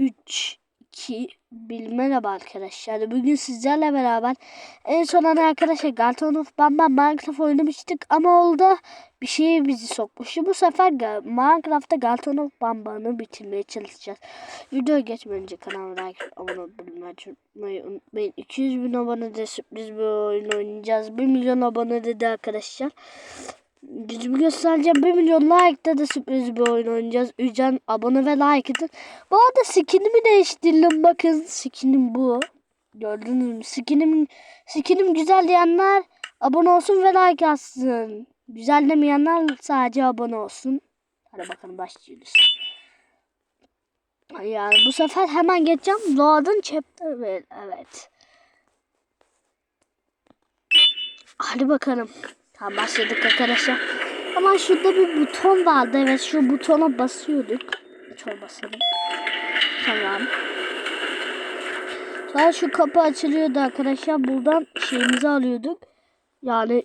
3, 2, bir merhaba arkadaşlar. Bugün sizlerle beraber en son hani arkadaşlar Garton of Bamba Minecraft oynamıştık ama oldu bir şey bizi sokmuştu. Bu sefer Minecraft'ta Garton of Bamba'nı bitirmeye çalışacağız. Videoya geçmeden önce kanalıma like, abone olmayı unutmayı unutmayın. 200 bin abonede sürpriz bir oyun oynayacağız. 1 milyon abonede de arkadaşlar. Gücümü göstereceğim. 1 milyon like'da da sürpriz bir oyun oynayacağız. Ücen abone ve like edin. Bu arada skinimi değiştirdim. Bakın skinim bu. Gördünüz mü? Skinim, skinim güzel diyenler abone olsun ve like atsın. Güzel demeyenler sadece abone olsun. Hadi bakalım başlıyoruz. Yani bu sefer hemen geçeceğim. Load'un chapter evet. Hadi bakalım. Tamam başladık arkadaşlar. Ama şurada bir buton vardı. Evet şu butona basıyorduk. Şöyle basalım. Tamam. Sonra şu kapı açılıyordu arkadaşlar. Buradan şeyimizi alıyorduk. Yani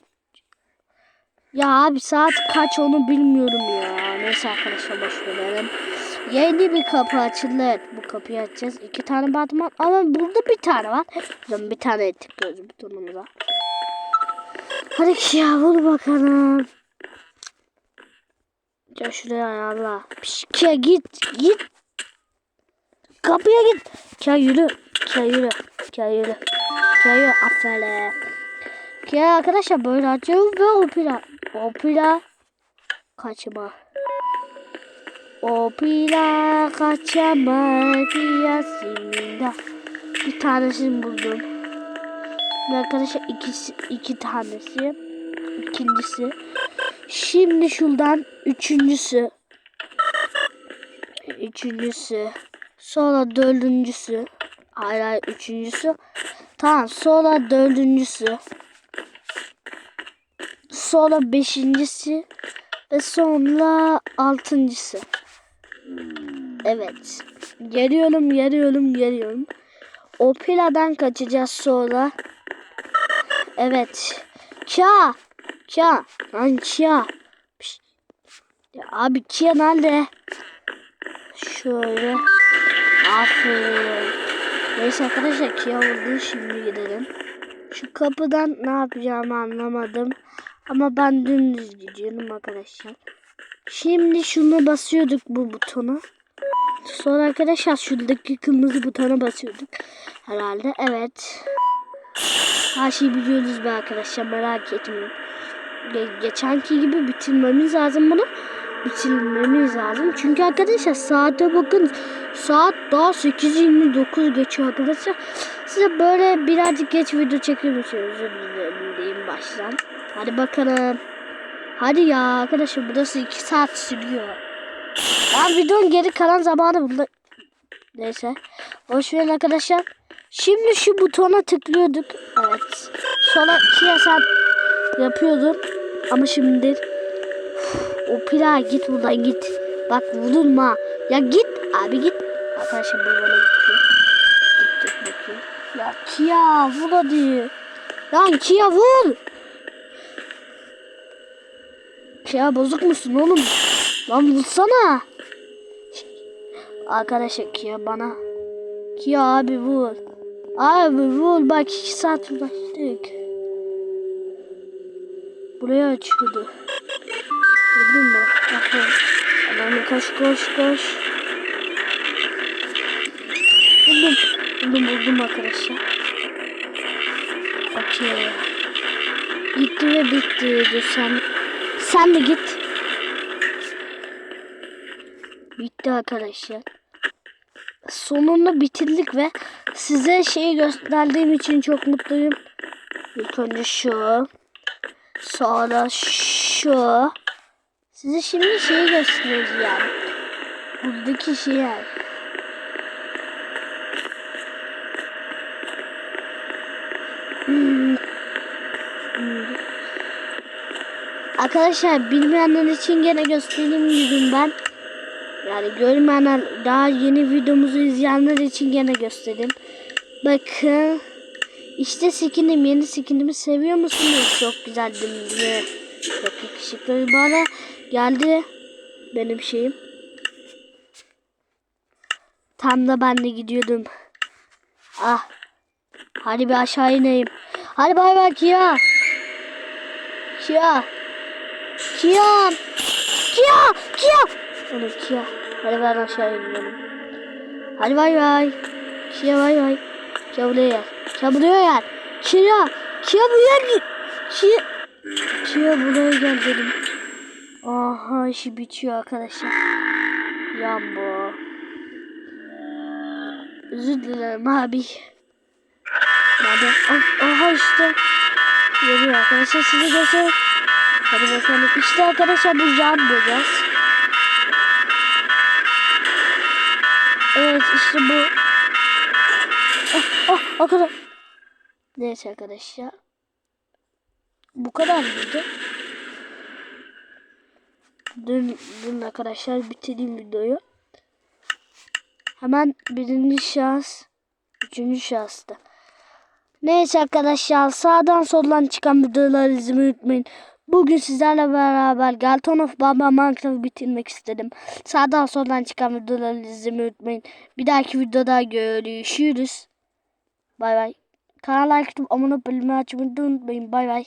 ya abi saat kaç onu bilmiyorum ya. Neyse arkadaşlar boş verelim. Yeni bir kapı açıldı. Evet bu kapıyı açacağız. İki tane batman ama burada bir tane var. Bir tane ettik göz butonumuza. Hadi ya vur bakalım. Ya şuraya ayarla. Pişke git git. Kapıya git. Kia yürü. Kia yürü. Kia yürü. Kia yürü. Aferin. Kia arkadaşlar böyle açıyor ve opera. Opera kaçma. Opera kaçama piyasında. Bir tanesini buldum. Ve arkadaşlar ikisi, iki tanesi. İkincisi. Şimdi şuradan üçüncüsü. Üçüncüsü. Sonra dördüncüsü. Hayır üçüncüsü. Tamam sonra dördüncüsü. Sonra beşincisi. Ve sonra altıncısı. Evet. Geliyorum geliyorum geliyorum. Opela'dan kaçacağız sonra. Evet. Kia. Kia. Lan Kia. Ya abi Kia nerede? Şöyle. Aferin. Neyse arkadaşlar Kia oldu. Şimdi gidelim. Şu kapıdan ne yapacağımı anlamadım. Ama ben dümdüz gidiyorum arkadaşlar. Şimdi şunu basıyorduk bu butona. Sonra arkadaşlar şuradaki kırmızı butona basıyorduk. Herhalde evet. Her şeyi biliyoruz be arkadaşlar merak etmeyin. Ge- geçenki gibi bitirmemiz lazım bunu. Bitirmemiz lazım. Çünkü arkadaşlar saate bakın. Saat daha 8.29 geçiyor arkadaşlar. Size böyle birazcık geç video çekiyorum. Şöyle Özür dilerim baştan. Hadi bakalım. Hadi ya arkadaşlar burası 2 saat sürüyor. Ben videonun geri kalan zamanı bunda. Neyse. Boş verin arkadaşlar. Şimdi şu butona tıklıyorduk. Evet. Sonra 2 saat yapıyordum. Ama şimdi o pila git buradan git. Bak vurulma. Ya git abi git. Arkadaşlar bu bana gitti. Gittik bakayım. Ya Kia vur hadi. Lan Kia vur. Kia bozuk musun oğlum? Lan vursana. Arkadaşlar Kia bana. Kia abi vur. Abi vur bak iki saat uğraştık. Buraya açıyordu. Gördün mü? Bakın. Adamı koş koş koş. Buldum. Buldum buldum arkadaşlar. Okey. Gitti ve bitti. Dur sen. Sen de git. Bitti arkadaşlar. Sonunda bitirdik ve size şeyi gösterdiğim için çok mutluyum. İlk önce şu. Sonra şu. Size şimdi şeyi göstereceğim. Buradaki şey. Hmm. Hmm. Arkadaşlar bilmeyenler için gene göstereyim dedim ben. Yani görmeyenler daha yeni videomuzu izleyenler için gene göstereyim. Bakın. İşte skinim yeni skinimi seviyor musunuz? Çok güzel mi? Çok yakışıklı bana geldi benim şeyim. Tam da ben de gidiyordum. Ah. Hadi bir aşağı ineyim. Hadi bay bay Kia. Kia. Kia. Kia. Kia. Onu Kia. Hadi ben aşağı iniyorum. Hadi bay bay. Kia bay bay. Kia buraya gel. Kia buraya gel. Kia. Kia buraya gel. Kia. Kia buraya gel dedim. Aha işi bitiyor arkadaşlar. Rambo. Özür dilerim abi. Hadi. Ah, Aha işte. Geliyor arkadaşlar size göster. Hadi bakalım. İşte arkadaşlar bu Rambo. Evet işte bu. Ah, ah, o kadar. Neyse arkadaşlar. Bu kadar mıydı? Dün, dün arkadaşlar bitireyim videoyu. Hemen birinci şahıs, üçüncü şahısta. Neyse arkadaşlar sağdan soldan çıkan videoları izlemeyi unutmayın. Bugün sizlerle beraber Galton of Baba Minecraft'ı bitirmek istedim. Sağdan soldan çıkan videoları izlemeyi unutmayın. Bir dahaki videoda görüşürüz. Bay bay. Kanala like atıp abone da unutmayın. Bay bay.